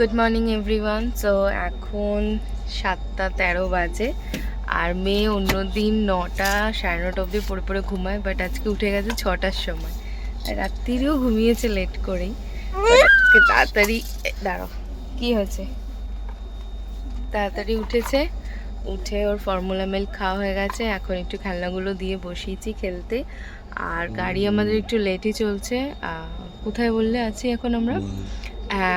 Good morning everyone so এখন সাতটা তেরো বাজে আর মেয়ে অন্য দিন নটা সাড়ে নটা অবধি পড়ে পড়ে ঘুমায় বাট আজকে উঠে গেছে ছটার সময়। আর রাত্রিরেও ঘুমিয়েছে লেট করেই। আজকে তাড়াতাড়ি এ, দাঁড়াও কি হয়েছে? তাড়াতাড়ি উঠেছে উঠে ওর ফর্মুলা মিল্ক খাওয়া হয়ে গেছে এখন একটু খেলনাগুলো দিয়ে বসিয়েছি খেলতে। আর গাড়ি আমাদের একটু লেটই চলছে কোথায় বললে আছি এখন আমরা?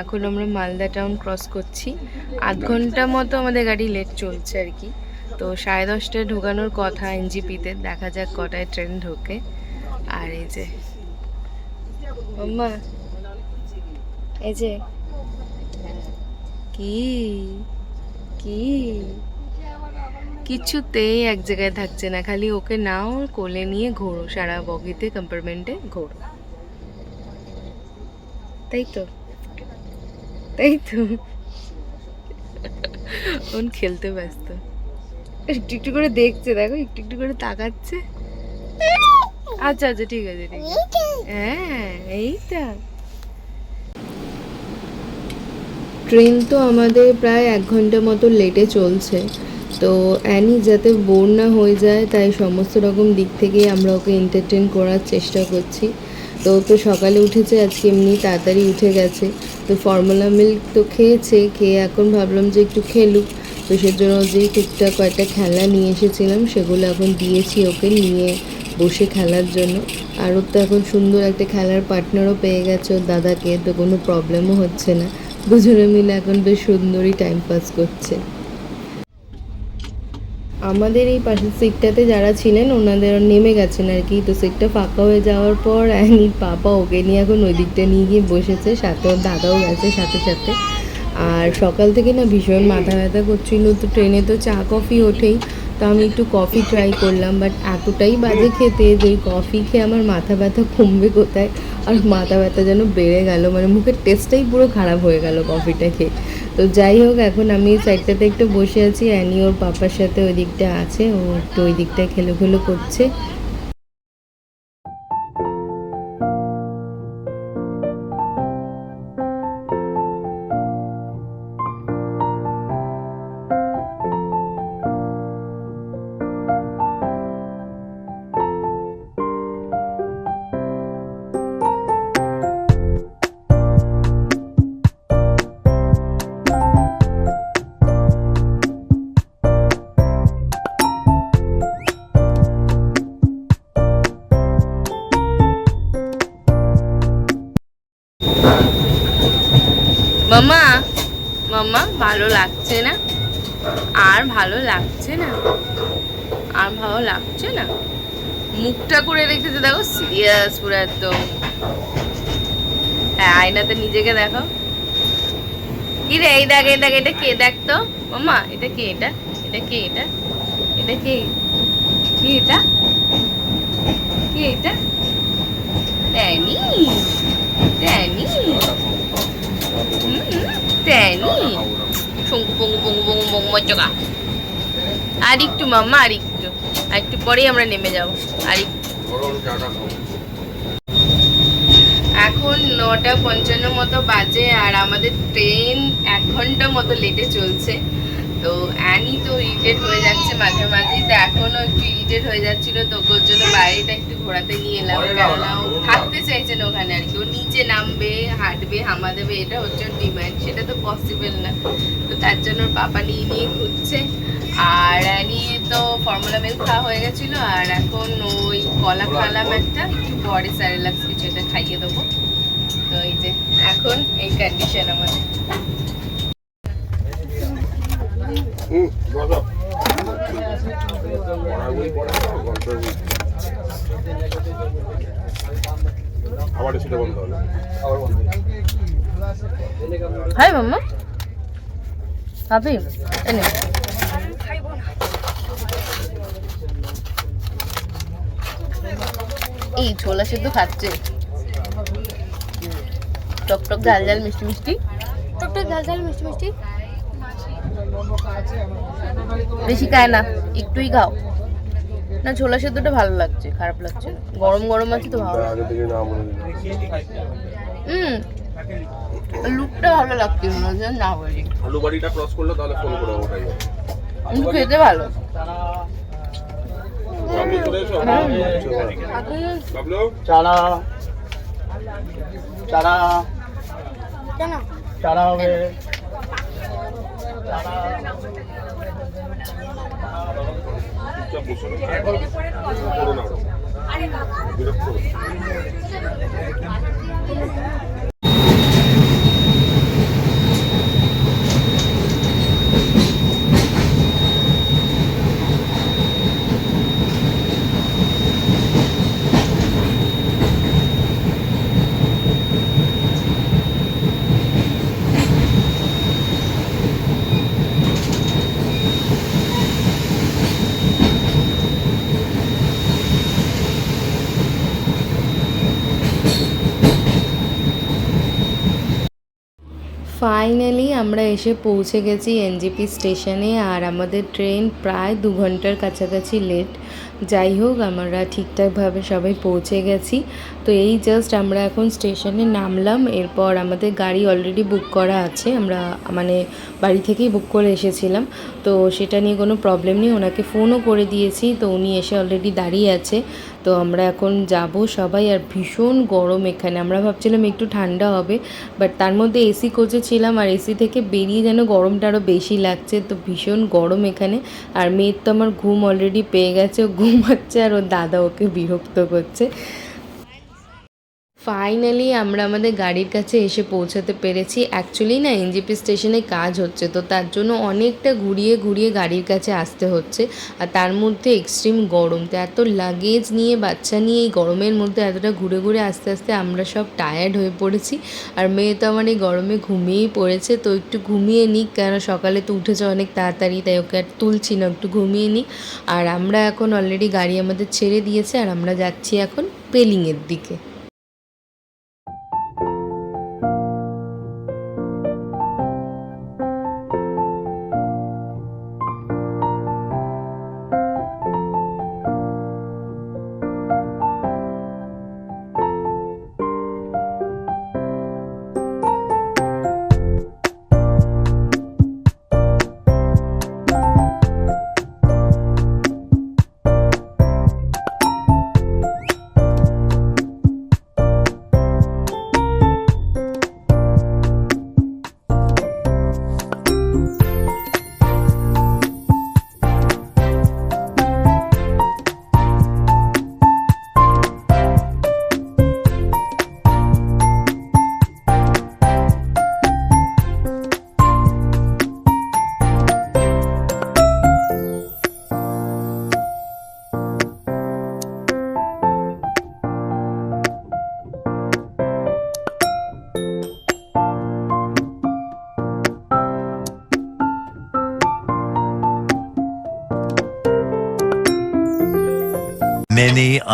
এখন আমরা মালদা টাউন ক্রস করছি। আধ ঘণ্টা মতো আমাদের গাড়ি লেট চলছে আর কি। তো সাড়ে দশটায় ঢোকানোর কথা এনজিপিতে। দেখা যাক কটায় ট্রেন ঢোকে। আর এই যে মাম্মা এই যে, কি কি, কিছুতেই এক জায়গায় থাকছে না। খালি ওকে নাও, কোলে নিয়ে ঘোরো, সারা বগিতে কম্পার্টমেন্টে ঘোরো। তাই তো? তাই তো। ওন খেলতে ব্যস্ত। একটু একটু করে দেখছে, দেখো, একটু একটু করে তাকাচ্ছে। আচ্ছা আচ্ছা ঠিক আছে ঠিক আছে। হ্যাঁ এইটা। ট্রেন তো আমাদের প্রায় এক ঘণ্টা মতো লেটে চলছে। তো অ্যানি যাতে বোর না হয়ে যায়, তাই সমস্ত রকম দিক থেকে আমরা ওকে এন্টারটেন করার চেষ্টা করছি। তো তো সকালে উঠেছে, আজকে এমনি তাড়াতাড়ি উঠে গেছে। তো ফর্মুলা মিল্ক তো খেয়েছে, খেয়ে এখন ভাবলাম যে একটু খেলুক। তো সেজন্য যে টুকটাক কয়েকটা খেলা নিয়ে এসেছিলাম, সেগুলো এখন দিয়েছি ওকে নিয়ে বসে খেলার জন্য। আর ওর তো এখন সুন্দর একটা খেলার পার্টনারও পেয়ে গেছে ওর দাদাকে, তো কোনো প্রবলেমও হচ্ছে না। দুজনে মিলে এখন বেশ সুন্দরই টাইম পাস করছে। আমাদের এই পাশের সিটটাতে যারা ছিলেন, ওনাদের নেমে গেছেন আর কি। তো সিটটা ফাঁকা হয়ে যাওয়ার পর, অ্যানির পাপা ওকে নিয়ে এখন ওই দিকটা নিয়ে গিয়ে বসেছে, সাথে ওর দাদাও গেছে সাথে সাথে। আর সকাল থেকে না ভীষণ মাথা ব্যথা করছিল, তো ট্রেনে তো চা, কফি ওঠেই। তো আমি একটু কফি ট্রাই করলাম, বাট এতটাই বাজে খেতে যে কফি খেয়ে আমার মাথা ব্যথা কমবে কোথায়? আর মাথা ব্যথা যেন বেড়ে গেল মানে মুখের টেস্টটাই পুরো খারাপ হয়ে গেল কফিটা খেয়ে। তো যাই হোক, এখন আমি সাইডটাতে একটু বসে আছি। অ্যানি ওর পাপার সাথে ওই দিকটা আছে, ও একটু ওই দিকটা খেলো খেলো করছে। মামা মামা, ভালো লাগছে না? আর ভালো লাগছে না? আর ভালো লাগছে না? মুখটা করে রেখেছে দেখো সিরিয়াস পুরো একদম। হ্যাঁ আয়নাতে নিজেকে দেখো। কি রে এই দেখ এই দেখ, এটা কে? দেখ তো। মামা, এটা কে এটা? এটা কে এটা? এটা কে? কি এটা? কি এটা? ট্যানি। ট্যানি। ট্যানি শঙ্কু, পঙ্গু পঙ্গু পঙ্গু পঙ্গু মজ্জকা আর একটু মাম্মা, আর একটু। আর একটু পরেই আমরা নেমে যাব। আর এখন নটা পঞ্চান্ন মতো বাজে আর আমাদের ট্রেন এক ঘণ্টা মতো লেটে চলছে। তো অ্যানি তো ইরিটেট হয়ে যাচ্ছে মাঝে মাঝে। তো এখনও একটু ইরিটেট হয়ে যাচ্ছিল তো ওর জন্য বাইরেটা একটু ঘোরাতে নিয়ে এলাম। কেননা ও থাকতে চাইছে না ওখানে আর কি। ও নিচে নামবে হাঁটবে হামা দেবে এটা হচ্ছে ওর ডিমান্ড সেটা তো পসিবল না। তো তার জন্য ওর পাপা নিয়ে নিয়ে ঘুরছে। আর অ্যানি তো ফর্মুলা মিল্ক খাওয়া হয়ে গেছিল আর এখন ওই কলা খালাম একটা একটু পরে স্যারেলাক্স কিছু এটা খাইয়ে দেবো। তো এই যে এখন এই কন্ডিশন আমাদের হুম বলো পড়াবই পড়া গল্প আবার সেটা বন্ধ হলো আবার বন্ধ হাই মাম্মা। খাবি এনে এই ছোলা সেদ্ধ খাচ্ছে। টক টক ঝাল ঝাল মিষ্টি মিষ্টি। টকটক ঝাল ঝাল মিষ্টি মিষ্টি। বেশি খায় না একটুই খাও। না ছোলা সেদ্ধটা ভালো লাগছে খারাপ লাগছে গরম গরম আছে তো ভালো। হুম। লুকটা ভালো লাগছিল না যে না বলি। আলু বাড়িটা ক্রস করলে তাহলে ফোন করে ওটাই। কিন্তু খেতে ভালো। বাবলু? চারা। চারা। চারা হবে। ফাইনালি আমরা এসে পৌঁছে গেছি এনজিপি স্টেশনে, আর আমাদের ট্রেন প্রায় দু ঘণ্টার কাছাকাছি লেট যাই হোক, আমরা ঠিকঠাকভাবে সবাই পৌঁছে গেছি। তো এই জাস্ট আমরা এখন স্টেশনে নামলাম, এরপর আমাদের গাড়ি অলরেডি বুক করা আছে। আমরা মানে বাড়ি থেকেই বুক করে এসেছিলাম। তো সেটা নিয়ে কোনো প্রবলেম নেই, ওনাকে ফোনও করে দিয়েছি। তো উনি এসে অলরেডি দাঁড়িয়ে আছে। তো আমরা এখন যাব সবাই আর ভীষণ গরম এখানে। আমরা ভাবছিলাম একটু ঠান্ডা হবে বাট তার মধ্যে এসি কোচে ছিলাম আর এসি থেকে বেরিয়ে যেন গরমটা আরও বেশি লাগছে, তো ভীষণ গরম এখানে। আর মেয়ের তো আমার ঘুম অলরেডি পেয়ে গেছে, ও ঘুমাচ্ছে আর ওর দাদা ওকে বিরক্ত করছে। ফাইনালি আমরা আমাদের গাড়ির কাছে এসে পৌঁছাতে পেরেছি। অ্যাকচুয়ালি না এনজিপি স্টেশনে কাজ হচ্ছে, তো তার জন্য অনেকটা ঘুরিয়ে ঘুরিয়ে গাড়ির কাছে আসতে হচ্ছে, আর তার মধ্যে এক্সট্রিম গরম। তো এত লাগেজ নিয়ে, বাচ্চা নিয়ে এই গরমের মধ্যে এতটা ঘুরে ঘুরে আস্তে আস্তে আমরা সব টায়ার্ড হয়ে পড়েছি, আর মেয়ে তো আমার এই গরমে ঘুমিয়েই পড়েছে, তো একটু ঘুমিয়ে নিক, কেন সকালে তো উঠেছে অনেক তাড়াতাড়ি, তাই ওকে আর তুলছি না, একটু ঘুমিয়ে নিক। আর আমরা এখন অলরেডি গাড়ি আমাদের ছেড়ে দিয়েছে, আর আমরা যাচ্ছি এখন পেলিংয়ের দিকে।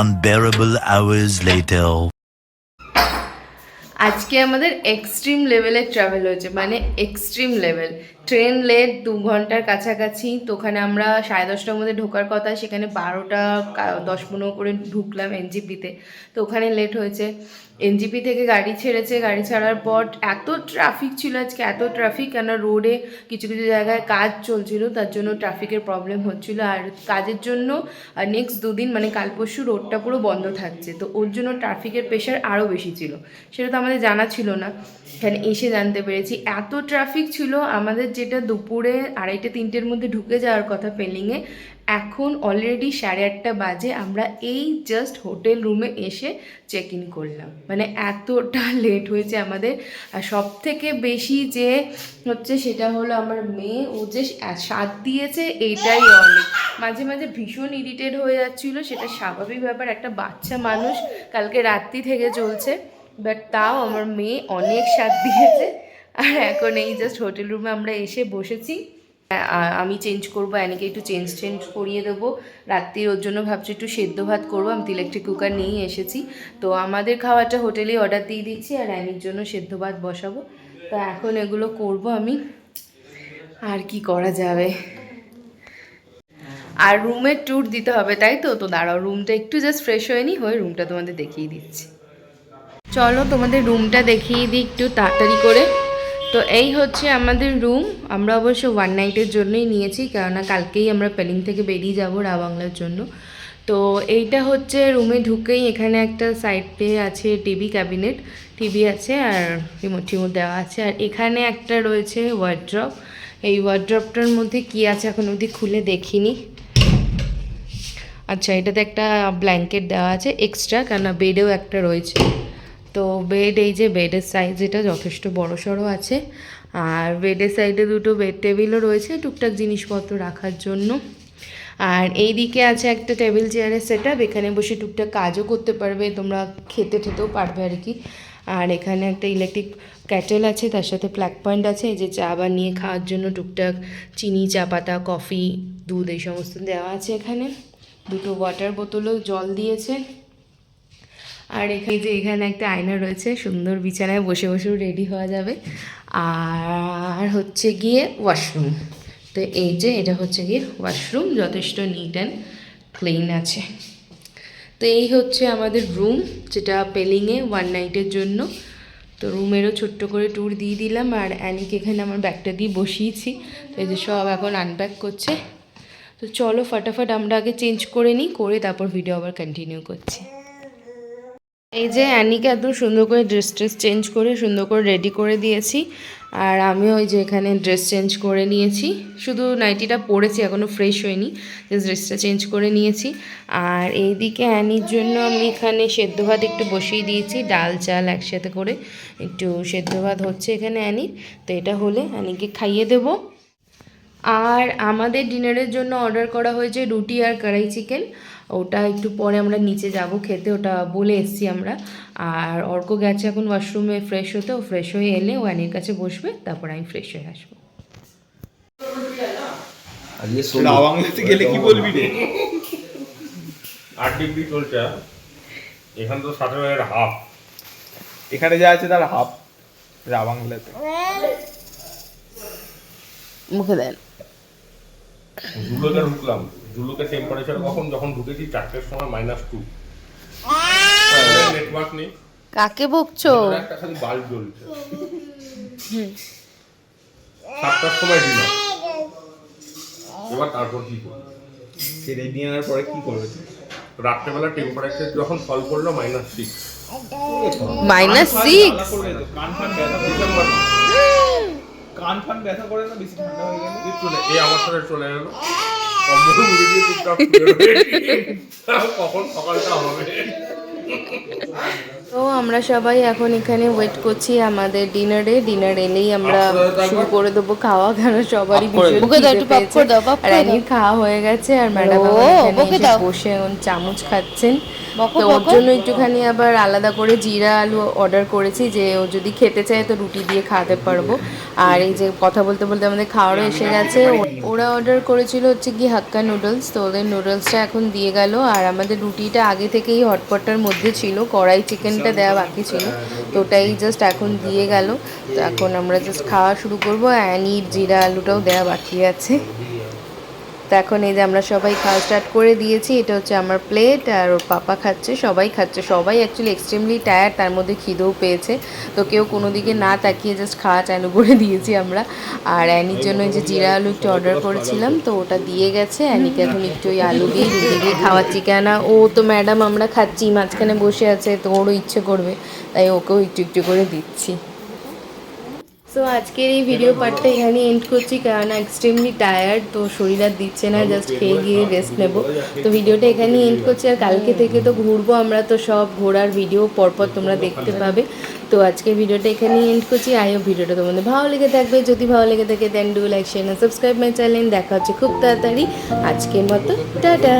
Unbearable hours later. আজকে আমাদের এক্সট্রিম লেভেলের ট্রাভেল হয়েছে মানে এক্সট্রিম লেভেল ট্রেন লেট দু ঘণ্টার কাছাকাছি, তো ওখানে আমরা সাড়ে দশটার মধ্যে ঢোকার কথা, সেখানে বারোটা দশ পনেরো করে ঢুকলাম এনজিপিতে তো। ওখানে লেট হয়েছে। এনজিপি থেকে গাড়ি ছেড়েছে, গাড়ি ছাড়ার পর এত ট্রাফিক ছিল আজকে, এত ট্রাফিক কেন রোডে কিছু কিছু জায়গায় কাজ চলছিল, তার জন্য ট্রাফিকের প্রবলেম হচ্ছিল। আর কাজের জন্য নেক্সট দুদিন মানে কাল পরশু রোডটা পুরো বন্ধ থাকছে। তো ওর জন্য ট্রাফিকের প্রেশার আরও বেশি ছিল। সেটা তো আমাদের জানা ছিল না। এখানে এসে জানতে পেরেছি, এত ট্রাফিক ছিল আমাদের যেটা দুপুরে আড়াইটে, তিনটের মধ্যে ঢুকে যাওয়ার কথা পেলিংয়ে এখন অলরেডি সাড়ে আটটা বাজে, আমরা এই জাস্ট হোটেল রুমে এসে চেক ইন করলাম। মানে এতটা লেট হয়েছে আমাদের। আর সব থেকে বেশি যে হচ্ছে সেটা হলো আমার মেয়ে, ও যে স্বাদ দিয়েছে, এইটাই অনেক। মাঝে মাঝে ভীষণ ইরিটেট হয়ে যাচ্ছিল, সেটা স্বাভাবিক ব্যাপার, একটা বাচ্চা মানুষ কালকে রাত্রি থেকে চলছে বাট তাও আমার মেয়ে অনেক স্বাদ দিয়েছে। আর এখন এই জাস্ট হোটেল রুমে আমরা এসে বসেছি। আমি চেঞ্জ করব, অ্যানিকে একটু চেঞ্জ চেঞ্জ করিয়ে দেবো। রাত্রির ওর জন্য ভাবছি একটু সেদ্ধ ভাত করব, আমি ইলেকট্রিক কুকার নিয়েই এসেছি। তো আমাদের খাওয়াটা হোটেলেই অর্ডার দিয়ে দিচ্ছি আর অ্যানির জন্য সেদ্ধ ভাত বসাবো। তো এখন এগুলো করব আমি। আর কি করা যাবে? আর রুমের ট্যুর দিতে হবে, তাই তো? তো দাঁড়াও রুমটা একটু জাস্ট ফ্রেশ হয়নি, হয়ে রুমটা তোমাদের দেখিয়ে দিচ্ছি। চলো তোমাদের রুমটা দেখিয়ে দিই একটু তাড়াতাড়ি করে। তো এই হচ্ছে আমাদের রুম আমরা অবশ্য ওয়ান নাইটের জন্যই নিয়েছি, কেননা কালকেই আমরা পেলিং থেকে বেরিয়ে যাব রাবাংলার জন্য। তো এইটা হচ্ছে রুমে ঢুকেই এখানে একটা সাইড পে আছে টিভি ক্যাবিনেট টিভি আছে আর রিমোট টিমোট দেওয়া আছে। আর এখানে একটা রয়েছে ওয়ার্ড্রপ এই ওয়ার্ড্রপটার মধ্যে কি আছে এখন অবধি খুলে দেখিনি। আচ্ছা এটাতে একটা ব্ল্যাঙ্কেট দেওয়া আছে এক্সট্রা কেননা বেডেও একটা রয়েছে। তো বেড এই যে বেডের সাইজ এটা যথেষ্ট বড় সড়ো আছে, আর বেডের সাইডে দুটো বেড টেবিলও রয়েছে টুকটাক জিনিসপত্র রাখার জন্য। আর এই দিকে আছে একটা টেবিল চেয়ারের সেট আপ এখানে বসে টুকটাক কাজও করতে পারবে, তোমরা খেতে ঠেতেও পারবে আর কি। আর এখানে একটা ইলেকট্রিক ক্যাটেল আছে, তার সাথে প্ল্যাক পয়েন্ট আছে, এই যে চা বানিয়ে খাওয়ার জন্য টুকটাক চিনি, চা পাতা কফি দুধ, এই সমস্ত দেওয়া আছে এখানে। দুটো ওয়াটার বোতলও জল দিয়েছে। আর এখানে যে এখানে একটা আয়না রয়েছে, সুন্দর বিছানায় বসে বসেও রেডি হওয়া যাবে। আর হচ্ছে গিয়ে ওয়াশরুম তো এই যে এটা হচ্ছে গিয়ে ওয়াশরুম যথেষ্ট নিট অ্যান্ড ক্লিন আছে। তো এই হচ্ছে আমাদের রুম যেটা পেলিংয়ে ওয়ান নাইটের জন্য। তো রুমেরও ছোট্ট করে ট্যুর দিয়ে দিলাম, আর অ্যানিকে এখানে আমার ব্যাগটা দিয়ে বসিয়েছি। তো এই যে সব এখন আনপ্যাক করছে। তো চলো, ফটাফট আমরা আগে চেঞ্জ করে নিই, করে তারপর ভিডিও আবার কন্টিনিউ করছি। এই যে অ্যানিকে একদম সুন্দর করে ড্রেস ট্রেস চেঞ্জ করে, সুন্দর করে রেডি করে দিয়েছি। আর আমিও ওই যে এখানে ড্রেস চেঞ্জ করে নিয়েছি। শুধু নাইটিটা পরেছি এখনও ফ্রেশ হয়নি ড্রেসটা চেঞ্জ করে নিয়েছি। আর এইদিকে অ্যানির জন্য আমি এখানে সেদ্ধ ভাত একটু বসিয়ে দিয়েছি, ডাল, চাল একসাথে করে একটু সেদ্ধ ভাত হচ্ছে এখানে অ্যানির। তো এটা হলে অ্যানিকে খাইয়ে দেবো। আর আমাদের ডিনারের জন্য অর্ডার করা হয়েছে রুটি আর কড়াই চিকেন ওটা একটু পরে আমরা নিচে যাব খেতে ওটা বলে এসছি আমরা। আর অর্ক গেছে এখন ওয়াশরুমে ফ্রেশ হতে ও ফ্রেশ হয়ে এলে ও অ্যানির কাছে বসবে তারপর আমি ফ্রেশ হয়ে আসব। গেলে কি বলবি রে? আট ডিগ্রি চলছে। এখান তো ষাটের হাফ এখানে যা আছে তার হাফ মুখে দেন। ঢুকলাম। জুলোকে টেম্পারেচার কখন? যখন ঢুকেছি চারটের সময় মাইনাস টু নেটওয়ার্ক নেই। কাকে বকছো? একটা খালি বাল্ব জ্বলছে। সাতটার সময় ডিনার এবার তারপর কি করব? সেটা ডিনার পরে কি করবে? রাত্রেবেলা টেম্পারেচার যখন ফল করল মাইনাস সিক্স মাইনাস কান সিক্স কান ফান ব্যথা করে না বেশি ঠান্ডা হয়ে গেলে? এই আমার সাথে চলে গেলো কখন সকালটা হবে তো আমরা সবাই এখন এখানে ওয়েট করছি আমাদের ডিনারে ডিনার এলেই আমরা শুরু করে দেবো খাওয়া কেন সবারই। অ্যানির খাওয়া হয়ে গেছে আর ম্যাডাম বসে এখন চামচ খাচ্ছেন। তো ওর জন্য একটুখানি আবার আলাদা করে জিরা আলু অর্ডার করেছি যে ও যদি খেতে চায় তো রুটি দিয়ে খাওয়াতে পারব। আর এই যে কথা বলতে বলতে আমাদের খাওয়ারও এসে গেছে। ওরা অর্ডার করেছিল হচ্ছে কি হাক্কা নুডলস তো ওদের নুডলসটা এখন দিয়ে গেল। আর আমাদের রুটিটা আগে থেকেই হটপটার মধ্যে ছিল কড়াই চিকেনটা দেওয়া বাকি ছিল। তো ওটাই জাস্ট এখন দিয়ে গেল। তো এখন আমরা জাস্ট খাওয়া শুরু করব। অ্যানি জিরা, আলুটাও দেওয়া বাকি আছে। তো এখন এই যে আমরা সবাই খাওয়া স্টার্ট করে দিয়েছি এটা হচ্ছে আমার প্লেট আর ওর পাপা খাচ্ছে সবাই খাচ্ছে। সবাই অ্যাকচুয়ালি এক্সট্রিমলি টায়ার্ড তার মধ্যে খিদেও পেয়েছে। তো কেউ কোনো দিকে না তাকিয়ে জাস্ট খাওয়া চালু করে দিয়েছি আমরা। আর অ্যানির জন্য যে জিরা আলু একটু অর্ডার করেছিলাম তো ওটা দিয়ে গেছে। অ্যানিকে এখন একটু ওই আলু দিয়ে রুটি দিয়ে খাওয়াচ্ছি। কেন ও তো ম্যাডাম আমরা খাচ্ছি মাঝখানে বসে আছে তো ওরও ইচ্ছে করবে তাই ওকেও একটু একটু করে দিচ্ছি। সো আজকের এই ভিডিও পার্টটা এখানে এন্ড করছি কারণ এক্সট্রিমলি টায়ার্ড তো শরীর আর দিচ্ছে না জাস্ট খেয়ে গিয়ে রেস্ট নেব। তো ভিডিওটা এখানে এন্ড করছি আর কালকে থেকে তো ঘুরবো আমরা তো সব ঘোরার ভিডিও পরপর তোমরা দেখতে পাবে। তো আজকের ভিডিওটা এখানেই এন্ড করছি আই হোপ ভিডিওটা তোমাদের ভালো লেগে থাকবে। যদি ভালো লেগে থাকে then do like share subscribe my channel দেখা হচ্ছে খুব তাড়াতাড়ি। আজকের মতো টাটা।